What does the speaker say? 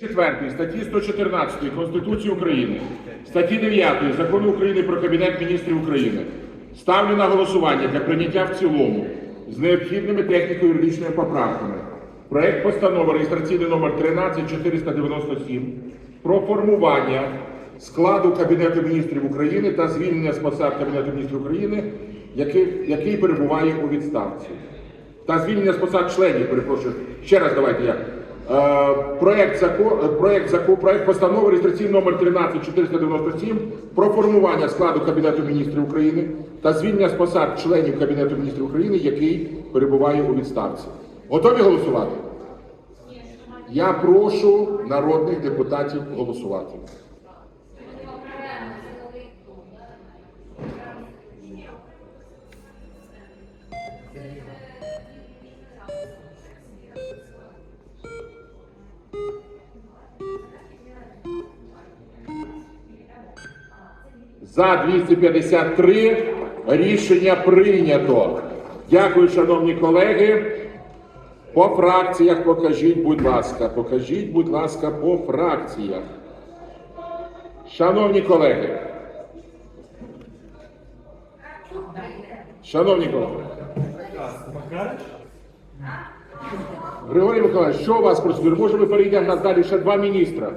4 статті 114 Конституції України, статті 9 Закону України про Кабінет міністрів України ставлю на голосування для прийняття в цілому з необхідними техніко-юридичними поправками проект постанови реєстраційний номер 13497 про формування складу Кабінету міністрів України та звільнення з посад Кабінету міністрів України, який, який перебуває у відставці та звільнення з посад членів, перепрошую. Ще раз давайте я. Е, проект закон, проект закон, проект постанови реєстраційний номер 13497 про формування складу Кабінету міністрів України та звільнення з посад членів Кабінету міністрів України, який перебуває у відставці. Готові голосувати? Я прошу народних депутатів голосувати. За 253 рішення прийнято. Дякую, шановні колеги. По фракціях покажіть, будь ласка. Покажіть, будь ласка, по фракціях. Шановні колеги. Шановні колеги. Григорій Миколаївич, що у вас процедура? Може, ми перейдемо на далі ще два міністра?